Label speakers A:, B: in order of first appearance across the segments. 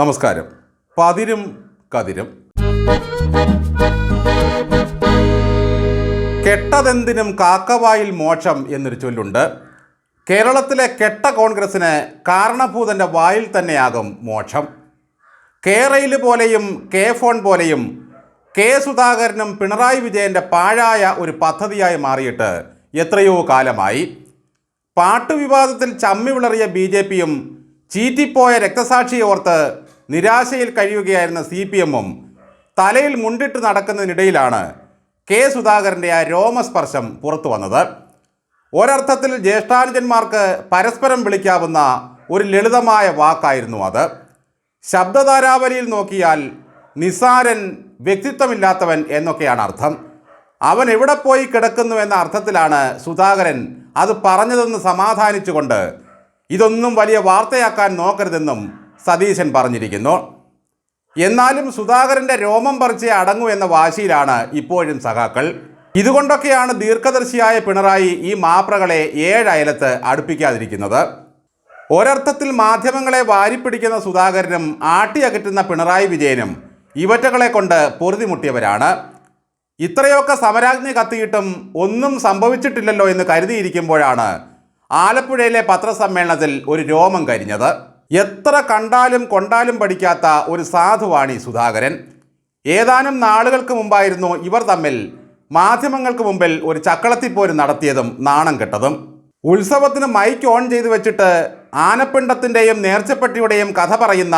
A: നമസ്കാരം. പതിരും കതിരും. കെട്ടതെന്തിനും കാക്കവായിൽ മോക്ഷം എന്നൊരു ചൊല്ലുണ്ട്. കേരളത്തിലെ കെട്ട കോൺഗ്രസിന് കാരണഭൂതന്റെ വായിൽ തന്നെയാകും മോക്ഷം. കേരയിൽ പോലെയും കെ ഫോൺ പോലെയും കെ സുധാകരനും പിണറായി വിജയന്റെ പാഴായ ഒരു പദ്ധതിയായി മാറിയിട്ട് എത്രയോ കാലമായി. പാട്ടുവിവാദത്തിൽ ചമ്മി വിളറിയ ബി ജെ പിയും ചീറ്റിപ്പോയ രക്തസാക്ഷിയെ ഓർത്ത് നിരാശയിൽ കഴിയുകയായിരുന്ന സി പി എമ്മും തലയിൽ മുണ്ടിട്ട് നടക്കുന്നതിനിടയിലാണ് കെ സുധാകരന്റെ ആ രോമസ്പർശം പുറത്തു വന്നത്. ഒരർത്ഥത്തിൽ ജ്യേഷ്ഠാനുജന്മാർക്ക് പരസ്പരം വിളിക്കാവുന്ന ഒരു ലളിതമായ വാക്കായിരുന്നു അത്. ശബ്ദധാരാവലിയിൽ നോക്കിയാൽ നിസാരൻ വ്യക്തിത്വമില്ലാത്തവൻ എന്നൊക്കെയാണ് അർത്ഥം. അവൻ എവിടെ പോയി കിടക്കുന്നു എന്ന അർത്ഥത്തിലാണ് സുധാകരൻ അത് പറഞ്ഞതെന്ന് സമാധാനിച്ചുകൊണ്ട് ഇതൊന്നും വലിയ വാർത്തയാക്കാൻ നോക്കരുതെന്നും സതീശൻ പറഞ്ഞിരിക്കുന്നു. എന്നാലും സുധാകരന്റെ രോമം പറിച്ചേ അടങ്ങൂ എന്ന വാശിയിലാണ് ഇപ്പോഴും സഖാക്കൾ. ഇതുകൊണ്ടൊക്കെയാണ് ദീർഘദർശിയായ പിണറായി ഈ മാപ്രകളെ ഏഴയലത്ത് അടുപ്പിക്കാതിരിക്കുന്നത്. ഒരർത്ഥത്തിൽ മാധ്യമങ്ങളെ വാരിപ്പിടിക്കുന്ന സുധാകരനും ആട്ടിയകറ്റുന്ന പിണറായി വിജയനും ഇവറ്റകളെ കൊണ്ട് പൊറുതിമുട്ടിയവരാണ്. ഇത്രയൊക്കെ സമരാഗ്നി കത്തിയിട്ടും ഒന്നും സംഭവിച്ചിട്ടില്ലല്ലോ എന്ന് കരുതിയിരിക്കുമ്പോഴാണ് ആലപ്പുഴയിലെ പത്രസമ്മേളനത്തിൽ ഒരു രോമം കരിഞ്ഞത്. എത്ര കണ്ടാലും കൊണ്ടാലും പഠിക്കാത്ത ഒരു സാധുവാണ് ഈ സുധാകരൻ. ഏതാനും നാളുകൾക്ക് മുമ്പായിരുന്നു ഇവർ തമ്മിൽ മാധ്യമങ്ങൾക്ക് മുമ്പിൽ ഒരു ചക്കളത്തിപ്പോര് നടത്തിയതും നാണം കെട്ടതും. ഉത്സവത്തിന് മൈക്ക് ഓൺ ചെയ്തു വെച്ചിട്ട് ആനപ്പിണ്ടത്തിന്റെയും നേർച്ചപ്പെട്ടിയുടെയും കഥ പറയുന്ന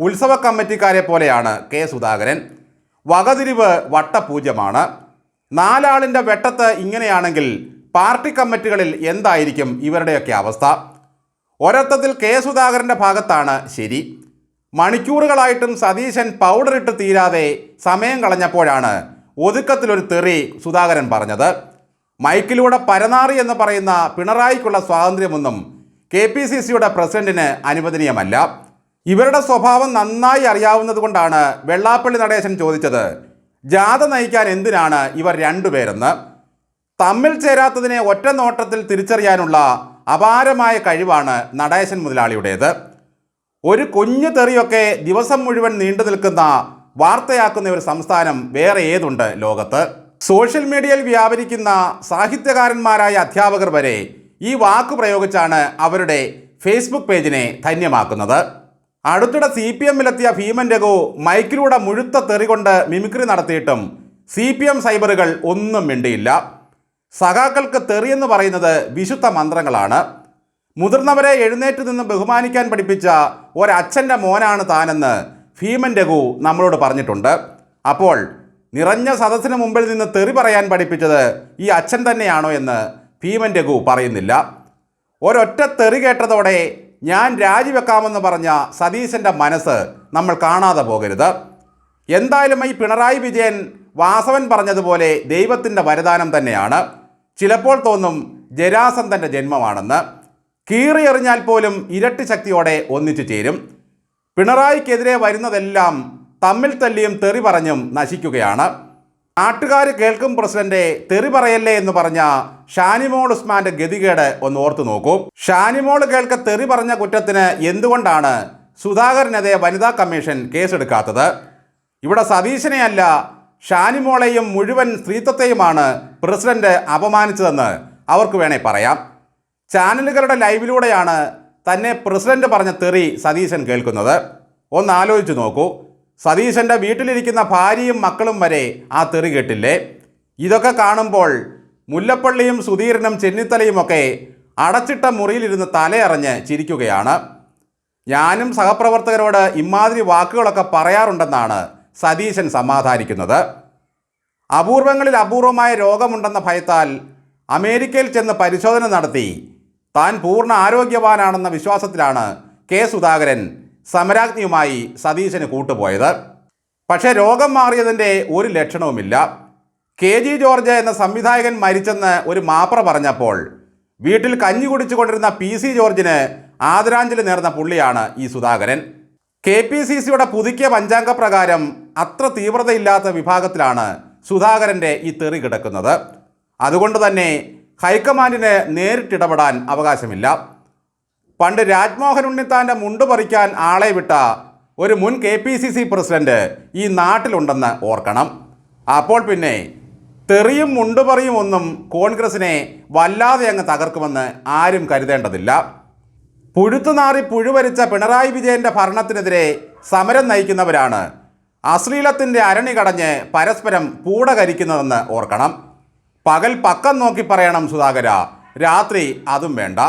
A: ഉത്സവ കമ്മിറ്റിക്കാരെ പോലെയാണ് കെ സുധാകരൻ. വകതിരിവ് വട്ടപൂജ്യമാണ്. നാലാളിന്റെ വെട്ടത്ത് ഇങ്ങനെയാണെങ്കിൽ പാർട്ടി കമ്മിറ്റികളിൽ എന്തായിരിക്കും ഇവരുടെയൊക്കെ അവസ്ഥ? ഒരർത്ഥത്തിൽ കെ സുധാകരന്റെ ഭാഗത്താണ് ശരി. മണിക്കൂറുകളായിട്ടും സതീശൻ പൗഡർ ഇട്ട് തീരാതെ സമയം കളഞ്ഞപ്പോഴാണ് ഒതുക്കത്തിലൊരു തെറി സുധാകരൻ പറഞ്ഞത്. മൈക്കിലൂടെ പരനാറി എന്ന് പറയുന്ന പിണറായിക്കുള്ള സ്വാതന്ത്ര്യമൊന്നും കെ പി സി സിയുടെ പ്രസിഡന്റിന് അനുവദനീയമല്ല. ഇവരുടെ സ്വഭാവം നന്നായി അറിയാവുന്നതുകൊണ്ടാണ് വെള്ളാപ്പള്ളി നടേശൻ ചോദിച്ചത്. ജാഥ നയിക്കാൻ എന്തിനാണ് ഇവർ രണ്ടുപേരെന്ന്. തമ്മിൽ ചേരാത്തതിനെ ഒറ്റ നോട്ടത്തിൽ തിരിച്ചറിയാനുള്ള അപാരമായ കഴിവാണ് നടേശൻ മുതലാളിയുടേത്. ഒരു കുഞ്ഞു തെറിയൊക്കെ ദിവസം മുഴുവൻ നീണ്ടു നിൽക്കുന്ന വാർത്തയാക്കുന്ന ഒരു സംസ്ഥാനം വേറെ ഏതുണ്ട് ലോകത്ത്? സോഷ്യൽ മീഡിയയിൽ വ്യാപരിക്കുന്ന സാഹിത്യകാരന്മാരായ അധ്യാപകർ വരെ ഈ വാക്ക് പ്രയോഗിച്ചാണ് അവരുടെ ഫേസ്ബുക്ക് പേജിനെ ധന്യമാക്കുന്നത്. അടുത്തിടെ സി പി എമ്മിലെത്തിയ ഭീമൻ രഘു മൈക്കിലൂടെ മുഴുത്ത തെറികൊണ്ട് മിമിക്രി നടത്തിയിട്ടും സി പി എം സൈബറുകൾ ഒന്നും മിണ്ടിയില്ല. സഖാക്കൾക്ക് തെറിയെന്ന് പറയുന്നത് വിശുദ്ധ മന്ത്രങ്ങളാണ്. മുതിർന്നവരെ എഴുന്നേറ്റ് നിന്ന് ബഹുമാനിക്കാൻ പഠിപ്പിച്ച ഒരച്ഛന്റെ മോനാണ് താനെന്ന് ഭീമൻ രഘു നമ്മളോട് പറഞ്ഞിട്ടുണ്ട്. അപ്പോൾ നിറഞ്ഞ സദസ്സിന് മുമ്പിൽ നിന്ന് തെറി പറയാൻ പഠിപ്പിച്ചത് ഈ അച്ഛൻ തന്നെയാണോ എന്ന് ഭീമൻ രഘു പറയുന്നില്ല. ഒരൊറ്റ തെറി കേട്ടതോടെ ഞാൻ രാജിവെക്കാമെന്ന് പറഞ്ഞ സതീശന്റെ മനസ്സ് നമ്മൾ കാണാതെ പോകരുത്. എന്തായാലും ഈ പിണറായി വിജയൻ വാസവൻ പറഞ്ഞതുപോലെ ദൈവത്തിന്റെ വരദാനം തന്നെയാണ്. ചിലപ്പോൾ തോന്നും ജരാസന്ധന്റെ ജന്മമാണെന്ന്. കീറിയെറിഞ്ഞാൽ പോലും ഇരട്ടി ശക്തിയോടെ ഒന്നിച്ചു ചേരും. പിണറായിക്കെതിരെ വരുന്നതെല്ലാം തമ്മിൽ തല്ലിയും തെറി പറഞ്ഞും നശിക്കുകയാണ്. നാട്ടുകാർ കേൾക്കും പ്രസിഡന്റ് തെറി പറയല്ലേ എന്ന് പറഞ്ഞ ഷാനിമോൾ ഉസ്മാന്റെ ഗതികേട് ഒന്ന് ഓർത്തു നോക്കൂ. ഷാനിമോൾ കേൾക്ക തെറി പറഞ്ഞ കുറ്റത്തിന് എന്തുകൊണ്ടാണ് സുധാകരനെതിരെ വനിതാ കമ്മീഷൻ കേസെടുക്കാത്തത്? ഇവിടെ സതീശനെയല്ല ഷാനിമോളെയും മുഴുവൻ സ്ത്രീത്വത്തെയുമാണ് പ്രസിഡന്റ് അപമാനിച്ചതെന്ന് അവർക്ക് വേണേ പറയാം. ചാനലുകളുടെ ലൈവിലൂടെയാണ് തന്നെ പ്രസിഡന്റ് പറഞ്ഞ തെറി സതീശൻ കേൾക്കുന്നത്. ഒന്ന് ആലോചിച്ച് നോക്കൂ. സതീശന്റെ വീട്ടിലിരിക്കുന്ന ഭാര്യയും മക്കളും വരെ ആ തെറി കേട്ടില്ലേ? ഇതൊക്കെ കാണുമ്പോൾ മുല്ലപ്പള്ളിയും സുധീരനും ചെന്നിത്തലയുമൊക്കെ അടച്ചിട്ട മുറിയിലിരുന്ന് തലയറഞ്ഞ് ചിരിക്കുകയാണ്. ഞാനും സഹപ്രവർത്തകരോട് ഇമാതിരി വാക്കുകളൊക്കെ പറയാറുണ്ടെന്നാണ് സതീശൻ സമാധാനിക്കുന്നത്. അപൂർവങ്ങളിൽ അപൂർവമായ രോഗമുണ്ടെന്ന ഭയത്താൽ അമേരിക്കയിൽ ചെന്ന് പരിശോധന നടത്തി താൻ പൂർണ ആരോഗ്യവാനാണെന്ന വിശ്വാസത്തിലാണ് കെ സുധാകരൻ സമരാജ്ഞിയുമായി സതീശന് കൂട്ടുപോയത്. പക്ഷേ രോഗം മാറിയതിന്റെ ഒരു ലക്ഷണവുമില്ല. കെ ജി ജോർജ് എന്ന സംവിധായകൻ മരിച്ചെന്ന് ഒരു മാപ്ര പറഞ്ഞപ്പോൾ വീട്ടിൽ കഞ്ഞി കുടിച്ചുകൊണ്ടിരുന്ന പി സി ജോർജിന് ആദരാഞ്ജലി നേർന്ന പുള്ളിയാണ് ഈ സുധാകരൻ. കെ പി സി സിയുടെ പുതുക്കിയ പഞ്ചാംഗ പ്രകാരം അത്ര തീവ്രതയില്ലാത്ത വിഭാഗത്തിലാണ് സുധാകരന്റെ ഈ തെറി കിടക്കുന്നത്. അതുകൊണ്ട് തന്നെ ഹൈക്കമാൻഡിന് നേരിട്ടിടപെടാൻ അവകാശമില്ല. പണ്ട് രാജ്മോഹൻ ഉണ്ണിത്താന്റെ മുണ്ട് പറിക്കാൻ ആളെ വിട്ട ഒരു മുൻ K P C C president ഈ നാട്ടിലുണ്ടെന്ന് ഓർക്കണം. അപ്പോൾ പിന്നെ തെറിയും മുണ്ടുപറിയും ഒന്നും കോൺഗ്രസിനെ വല്ലാതെ അങ്ങ് തകർക്കുമെന്ന് ആരും കരുതേണ്ടതില്ല. പുഴുത്തുനാറി പുഴുവരിച്ച പിണറായി വിജയന്റെ ഭരണത്തിനെതിരെ സമരം നയിക്കുന്നവരാണ് അശ്ലീലത്തിന്റെ അരണി കടഞ്ഞ് പരസ്പരം പൂട കരിക്കുന്നതെന്ന് ഓർക്കണം. പകൽ പക്കം നോക്കി പറയണം സുധാകര. രാത്രി അതും വേണ്ട.